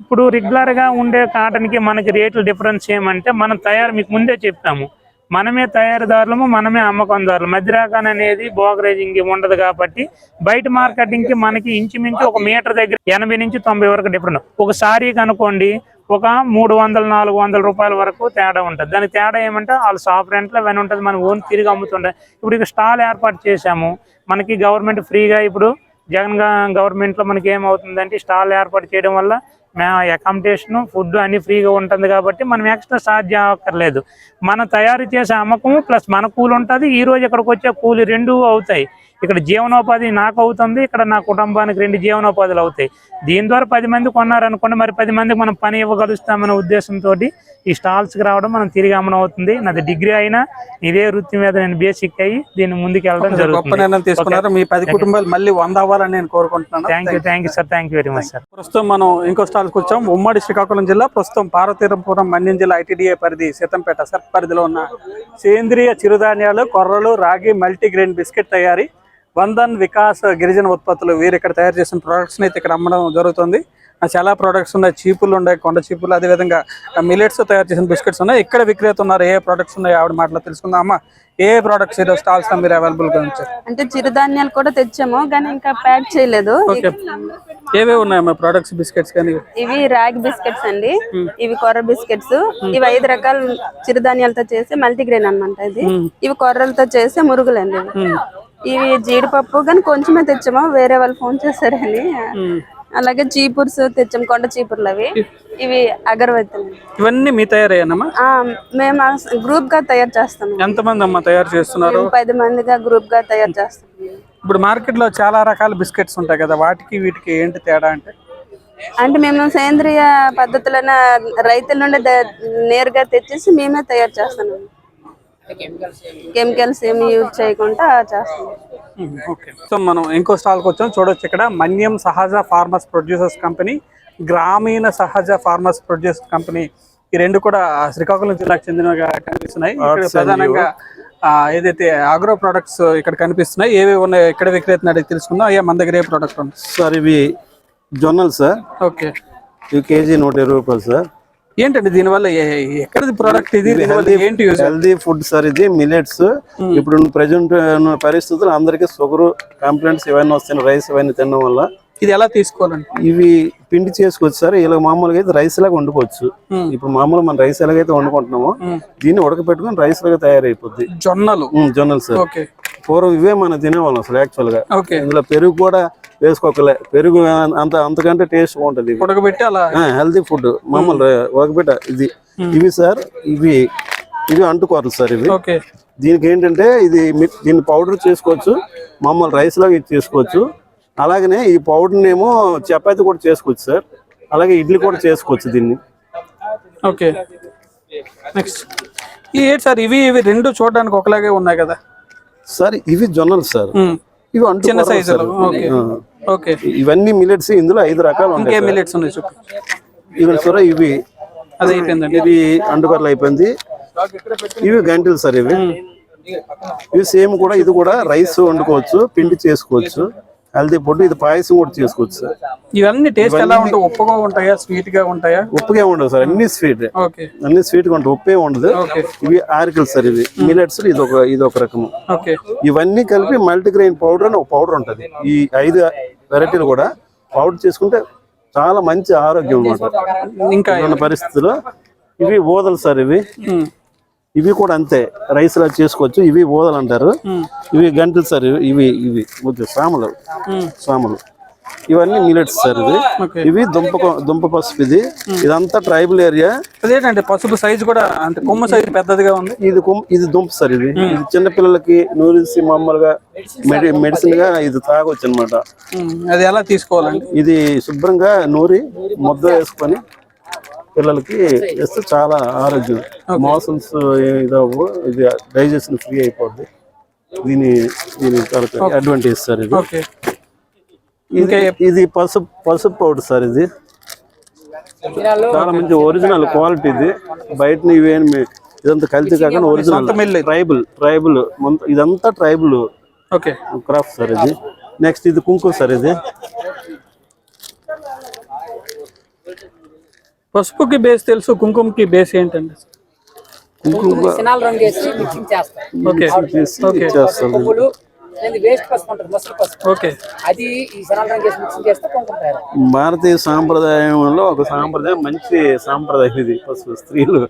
ఇప్పుడు రెగ్యులర్గా ఉండే కాటన్కి మనకి రేట్లు డిఫరెన్స్ ఏమంటే మనం తయారు మీకు ముందే చెప్పాము. మనమే తయారీదారులము మనమే అమ్మకందారులు. మధ్యరాకాన్ అనేది బోగరేజింగ్ ఉండదు కాబట్టి బయట మార్కెటింగ్కి మనకి ఇంచుమించు ఒక మీటర్ దగ్గర ఎనభై నుంచి తొంభై వరకు డిఫరెంట్. ఒక సారీ కనుకోండి ఒక మూడు వందల నాలుగు వందల రూపాయల వరకు తేడా ఉంటుంది. దానికి తేడా ఏమంటే వాళ్ళు షాప్ రెంట్లు అవన్నీ ఉంటుంది మనం ఓన్ తిరిగి అమ్ముతుంటాయి ఇప్పుడు ఇక స్టాల్ ఏర్పాటు చేశాము. మనకి గవర్నమెంట్ ఫ్రీగా ఇప్పుడు జగన్ గవర్నమెంట్లో మనకి ఏమవుతుందంటే స్టాల్ ఏర్పాటు చేయడం వల్ల మేము అకామిడేషన్ ఫుడ్ అన్ని ఫ్రీగా ఉంటుంది కాబట్టి మనం ఎక్స్ట్రా ఛార్జ్ అవ్వక్కర్లేదు మనం తయారు చేసే అమ్మకము ప్లస్ మన కూలి ఉంటుంది. ఈ రోజు ఇక్కడికి వచ్చే కూలి రెండు అవుతాయి. ఇక్కడ జీవనోపాధి నాకు అవుతుంది ఇక్కడ నా కుటుంబానికి రెండు జీవనోపాధులు అవుతాయి. దీని ద్వారా పది మంది కొన్నారనుకోండి మరి పది మందికి మనం పని ఇవ్వగలుస్తామనే ఉద్దేశంతో ఈ స్టాల్స్కి రావడం మనం తిరిగి అమ్మనం అవుతుంది. నాది డిగ్రీ అయినా ఇదే వృత్తి మీద నేను బేసిక్ అయ్యి దీన్ని ముందుకు వెళ్ళడం జరుగుతుంది. తీసుకున్నారు. మీ పది కుటుంబాలు మళ్ళీ వంద అవ్వాలని నేను కోరుకుంటున్నాను. Thank you thank you sir. Thank you very much sir. ప్రస్తుతం మనం ఇంకో స్టాల్కి వచ్చాం. ఉమ్మడి శ్రీకాకుళం జిల్లా ప్రస్తుతం పార్వతీపురం మన్యం జిల్లా ఐటీడీఏ పరిధి సీతంపేట సర్ప్ పరిధిలో ఉన్న సేంద్రియ చిరుధాన్యాలు కొర్రలు రాగి మల్టీగ్రెయిన్ బిస్కెట్ తయారీ వందన్ వికాస్ గిరిజన ఉత్పత్తులు వీరు ఇక్కడ తయారు చేసిన ప్రొడక్ట్స్ అయితే ఇక్కడ అమ్మడం జరుగుతుంది. చాలా ప్రోడక్ట్స్ ఉన్నాయి. చీపులు ఉన్నాయి కొండ చీపులు అదేవిధంగా మిలెట్స్ తయారు చేసిన బిస్కెట్స్ ఉన్నాయి. ఇక్కడ విక్రేత ఉన్నారు. ఏ ప్రోడక్ట్స్ ఉన్నాయి ఆవిడ మాటలో తెలుసుకుందాం. అమ్మా ఏ ప్రోడక్ట్స్ ఈరోజు స్టాల్స్ మీరు అవైలబుల్గా ఉంచారు? అంటే చిరుధాన్యాలు కూడా తెచ్చాము కానీ ఇంకా ప్యాక్ చేయలేదు. ఏవే ఉన్నాయమ్మా ప్రోడక్ట్స్ బిస్కెట్స్ కానీ? ఇవి రాగి బిస్కెట్స్ అండి. ఇవి కొర్ర బిస్కెట్స్ ఇవి ఐదు రకాల చిరుధాన్యాలతో చేసే మల్టీగ్రెయిన్ అన్నమాట ఇది. ఇవి కొర్రలతో చేసే మురుగులండి ఇవి. జీడిపప్పు కానీ కొంచెమే తెచ్చాము. వేరే వాళ్ళు ఫోన్ చేశారని. అలాగే చీపుర్స్ తెచ్చాము కొండ చీపుర్లు అవి. ఇవి అగరబత్తులు. ఇవన్నీ మీ తయారయ్యానమ్మా మేము గ్రూప్గా తయారు చేస్తాము ఎంతమంది అమ్మా తయారు చేస్తున్నారు? పది మందిగా గ్రూప్గా తయారు చేస్తాము ఇప్పుడు మార్కెట్లో చాలా రకాల బిస్కెట్స్ ఉంటాయి కదా వాటికి వీటికి ఏంటి తేడా అంటే? అంటే మేము సేంద్రియ పద్ధతులైన రైతుల నుండి నేరుగా తెచ్చేసి మేమే తయారు చేస్తున్నాం. కెమికల్స్ ఏమి యూజ్ చేయకుండా చేస్తున్నాం ఓకే సో మనం ఇంకో స్టాల్కి వచ్చాం. చూడొచ్చు ఇక్కడ. మన్యం సహజ ఫార్మర్స్ ప్రొడ్యూసర్స్ కంపెనీ గ్రామీణ సహజ ఫార్మర్స్ ప్రొడ్యూసర్స్ కంపెనీ. ఈ రెండు కూడా శ్రీకాకుళం జిల్లాకు చెందినవిగా కనిపిస్తున్నాయి. ఇక్కడ ప్రధానంగా ఏదైతే ఆగ్రో ప్రొడక్ట్స్ ఇక్కడ కనిపిస్తున్నాయి ఏవి ఉన్నాయి ఎక్కడ విక్రేతని అడిగి తెలుసుకుందాం. అయ్యా మన దగ్గర ఏ ప్రోడక్ట్ ఉంది? సార్ ఇవి జొన్నలు సార్. ఓకే ఇవి కేజీ నూట ఇరవై రూపాయలు సార్. ఏంటండి దీనివల్ల ఎక్కడిది ప్రోడక్ట్ ఇది? ఏంటి హెల్దీ ఫుడ్ సార్ ఇది మిల్లెట్స్ ఇప్పుడు ప్రజెంట్ పరిస్థితులు అందరికీ షుగర్ కంప్లైంట్స్ ఇవన్నీ వస్తున్నాయి రైస్ ఇవన్నీ తినడం వల్ల ఇది ఎలా తీసుకోవాలండి? ఇవి పిండి చేసుకోవచ్చు సార్. ఇలా మామూలుగా అయితే రైస్ లాగా వండుకోవచ్చు. ఇప్పుడు మామూలుగా మనం రైస్ ఎలాగైతే వండుకుంటున్నామో దీన్ని ఉడకపెట్టుకుని రైస్ లాగా తయారైపోద్ది. జొన్నలు. జొన్నలు సార్. పూర్వం ఇవే మనం తినేవాళ్ళం అసలు యాక్చువల్గా. ఇందులో పెరుగు కూడా వేసుకోకలే. పెరుగు అంత అంతకంటే టేస్ట్ బాగుంటది ఇవి. ఉడకబెట్టి అలా హెల్తీ ఫుడ్ మామూలు ఒకబిట ఇది. ఇవి సార్ ఇవి ఇవి అంటుకోరలు సార్ ఇవి. ఓకే. దీనికి ఏంటంటే ఇది దీన్ని పౌడర్ చేసుకోవచ్చు. మామూలు రైస్ లాగా ఇది చేసుకోవచ్చు. అలాగనే ఈ పౌడర్ని ఏమో చపాతి కూడా చేసుకోవచ్చు సార్. అలాగే ఇడ్లీ కూడా చేసుకోవచ్చు దీన్ని. ఓకే. నెక్స్ట్ ఈ సార్ ఇవి ఇవి రెండు చూడడానికి ఒకలాగే ఉన్నాయి కదా? సార్ ఇవి జొన్నలు సార్. ఇవి అంటు చిన్న సార్. ఓకే. ఇవన్నీ మిలెట్స్ ఇందులో ఐదు రకాలు ఇంకే. మిల్లెట్స్ ఉన్నాయి చెప్పు ఇవి సార్ ఇవి. అది అయిపోయిందండి ఇది అంటుకూరలు అయిపోయింది. ఇవి గంటలు సార్ ఇవి. ఇవి సేమ్ కూడా ఇది కూడా రైస్ వండుకోవచ్చు పిండి చేసుకోవచ్చు. హెల్తీ ఫుడ్ ఇది పాయసం కూడా చేసుకోవచ్చు సార్. ఇవన్నీ టేస్ట్ ఎలా ఉంటాయి? ఉప్పుగా ఉంటాయా? స్వీట్గా ఉంటాయా? ఉప్పుగా ఉండదు సార్. అన్ని స్వీట్. అన్ని స్వీట్గా ఉంటాయి. ఉప్పే ఉండదు. ఇవి ఆరికలు సార్ ఇవి. మిలెట్స్ ఇది ఒక ఇది ఒక రకము. ఇవన్నీ కలిపి మల్టీగ్రెయిన్ పౌడర్ అని ఒక పౌడర్ ఉంటది. ఈ ఐదు వెరైటీలు కూడా పౌడర్ చేసుకుంటే చాలా మంచి ఆరోగ్యం అన్నమాట ఇంకా పరిస్థితుల్లో ఇవి ఓదలు సార్ ఇవి. ఇవి కూడా అంతే రైస్ లా చేసుకోవచ్చు. ఇవి ఓదలు అంటారు. ఇవి గంటలు సార్ ఇవి ఇవి వద్దు, సామలు. సామలు. ఇవన్నీ మిలెట్స్ సార్ ఇవి. ఓకే. ఇవి దుంప దుంప పసుపు ఇది. ఇదంతా ట్రైబల్ ఏరియా అదేంటంటే పసుపు సైజు కూడా అంటే కొమ్మ సైజు పెద్దదిగా ఉంది? ఇది ఇది దుంప సార్ ఇది. ఇది చిన్న పిల్లలకి నూరిసి మామూలుగా మెడి మెడిసిన్గా ఇది తాగొచ్చు అనమాట. అది ఎలా తీసుకోవాలండి? ఇది శుభ్రంగా నూరి ముద్ద వేసుకొని పిల్లలకి ఇస్తే చాలా ఆరోగ్యం. మోషన్స్ ఇదవ్వు ఇది డైజెషన్ ఫ్రీ అయిపోద్ది. దీని దీని అడ్వాంటేజ్ సార్ ఇది. ఓకే ఇది ఇది పసుపు పసుపు పౌడర్ సార్ ఇది. చాలా మంచి ఒరిజినల్ క్వాలిటీ ఇది. బయట ఇవేమి ఇదంతా కల్తీ కాకుండా ఒరిజినల్. Tribal tribal. ఇదంతా ట్రైబుల్ ఓకే క్రాఫ్ట్ సార్ ఇది. నెక్స్ట్ ఇది కుంకుమ సార్ ఇది. పసుపుకి బేస్ తెలుసు కుంకుమకి బేస్ ఏంటండి? కుంకుమ విత్తనాలు రంగు వేసి మిక్సింగ్ చేస్తాం ఓకే. చేసి ఓకే. చేస్తాం పువ్వులు అనేది వేస్ట్ పసుపు ఉంటుంది ముసలి పసుపు. ఓకే. అది ఈ విత్తనాలు రంగు వేసి మిక్సింగ్ చేస్తే కుంకుమ తయారు భారతీయ సాంప్రదాయంలో ఒక సాంప్రదాయం మంచి సాంప్రదాయం ఇది. ఫస్ట్ స్త్రీలు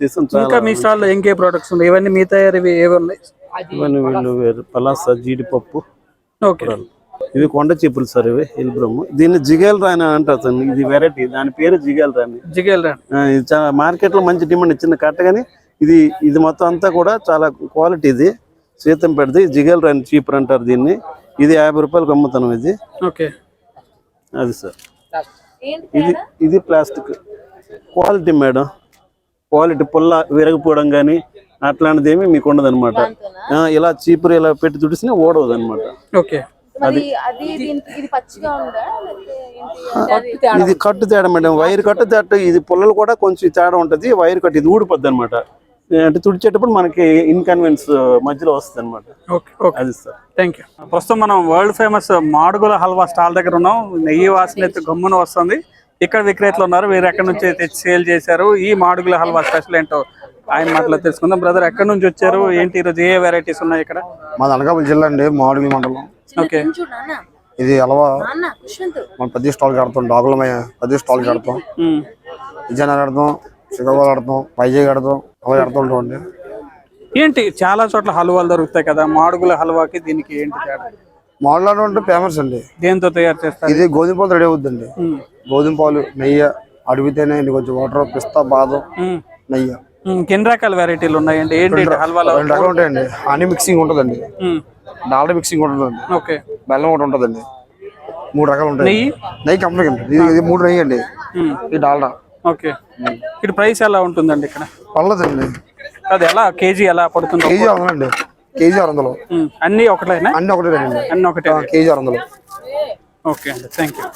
చేసిన ఇంకా చాలా మీ స్టాల్లో ఇంకే ప్రోడక్ట్స్ ఉన్నాయి? ఇవన్నీ మీ తయారీవి ఏవి ఉన్నాయి? ఇవన్నీ వీళ్ళు వేరు పలాస జీడిపప్పు. ఓకే. ఇవి కొండ చీపులు సార్ ఇవి. ఎల్బ్రమ్ దీన్ని జిగేల్ రాని అని అంటారు సార్. ఇది వెరైటీ. దాని పేరు జిగేల్ రాని జిగేల్ రండి ఆ, ఇది చాలా మార్కెట్లో మంచి డిమాండ్ ఇచ్చింది కట్ట కానీ ఇది ఇది మొత్తం అంతా కూడా చాలా క్వాలిటీ ఇది. సీతం పెడితే జిగేల్ రాని చీపురు అంటారు దీన్ని. ఇది యాభై రూపాయలకు అమ్ముతాను ఇది. ఓకే. అది సార్. ఇది ఇది ప్లాస్టిక్. Quality madam. క్వాలిటీ పుల్ల విరగపోవడం కానీ అట్లాంటిది ఏమి మీకు ఉండదు అనమాట ఇలా చీపురు ఇలా పెట్టి తుడిసినా ఓడవదు అనమాట ఓకే. అది దీనికి ఇది కట్టు తేడా మేడం. వైర్ కట్టు తేడా ఇది పుల్లలు కూడా కొంచెం తేడా ఉంటది. వైర్ కట్టు ఇది ఊడిపోద్ది అనమాట అంటే తుడిచేటప్పుడు మనకి ఇన్కన్వీనియన్స్ మధ్యలో వస్తుంది అనమాట అది సార్. Thank you. ప్రస్తుతం మనం world famous Madugula halwa stall దగ్గర ఉన్నాం. నెయ్యి వాసన అయితే గమ్మున వస్తుంది. ఇక్కడ విక్రేతలు ఉన్నారు. వీరు ఎక్కడి నుంచి తెచ్చి సేల్ చేశారు? ఈ మాడుగుల హల్వా స్పెషల్ ఏంటో ఆయన మాటలో తెలుసుకుందాం. బ్రదర్ ఎక్కడి నుంచి వచ్చారు? ఏంటి ఈరోజు? ఏ వెరైటీస్ ఉన్నాయి ఇక్కడ? మాది అనకాపల్లి జిల్లా అండి మామిడి మండలం. ఓకే. ఇది అలవా? మనం పది స్టాల్ కడతాం డాకులమయ్య పది స్టాల్ కడతాం. విజయనగరం కడతాం శ్రీకాకుళం కడతాం వైజాగ్ కడతాం అలా కడుతూ ఉంటాం అండి. ఏంటి చాలా చోట్ల హల్వాలు దొరుకుతాయి కదా మాడుగుల హల్వాకి దీనికి ఏంటి తేడా? అంటే ఫేమస్ అండి. దేంతో తయారు చేస్తారు? ఇది గోధుమ పాలు రెడీ అవుద్దండి ఉమ్. గోధుమ పాలు నెయ్యి అడిగితేనే కొంచెం వాటర్ పిస్తా బాదం. నెయ్యి. ఎన్ని రకాల వెరైటీలు ఉన్నాయండి? ఏంటి ఏంటి హల్వాలో? రెండు రకాలు ఉంటాయండి. హనీ మిక్సింగ్ ఉంటుందండి. డాల్డా మిక్సింగ్ ఉంటుందండి ఓకే. బెల్లం ఒకటి ఉంటుందండి. మూడు రకాలు ఉంటాయి. నెయ్యి? నెయ్యి కంపెనీ అండి ఇది ఇది మూడు నెయ్యి అండి. ఇది డాల్డా. ఓకే. ఇక్కడ ప్రైస్ ఎలా ఉంటుందండి ఇక్కడ? పర్లేదండి. అది ఎలా? కేజీ ఎలా పడుతుంది కేజీ అండి కేజీ ఆరు వందలు అన్నీ ఒకటేనా? అన్ని ఒకటేనండి. అన్నీ ఒకటే. కేజీ ఆరు వందలు ఓకే అండి. Thank you.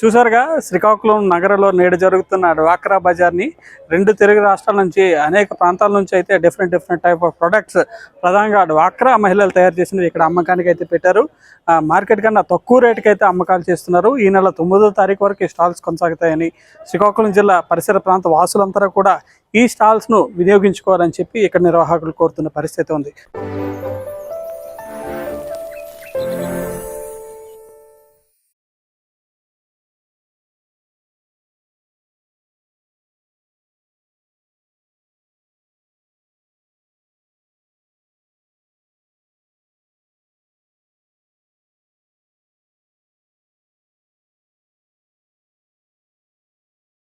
చూసారుగా శ్రీకాకుళం నగరంలో నేడు జరుగుతున్న డ్వాక్రా బజార్ని రెండు తెలుగు రాష్ట్రాల నుంచి అనేక ప్రాంతాల నుంచి అయితే different different type of products ప్రధానంగా డ్వాక్రా మహిళలు తయారు చేసినవి ఇక్కడ అమ్మకానికి అయితే పెట్టారు. ఆ, మార్కెట్ కన్నా తక్కువ రేటుకి అయితే అమ్మకాలు చేస్తున్నారు. ఈ నెల తొమ్మిదో తారీఖు వరకు ఈ స్టాల్స్ కొనసాగుతాయని శ్రీకాకుళం జిల్లా పరిసర ప్రాంత వాసులంతా కూడా ఈ స్టాల్స్ను వినియోగించుకోవాలని చెప్పి ఇక్కడ నిర్వాహకులు కోరుతున్న పరిస్థితి ఉంది.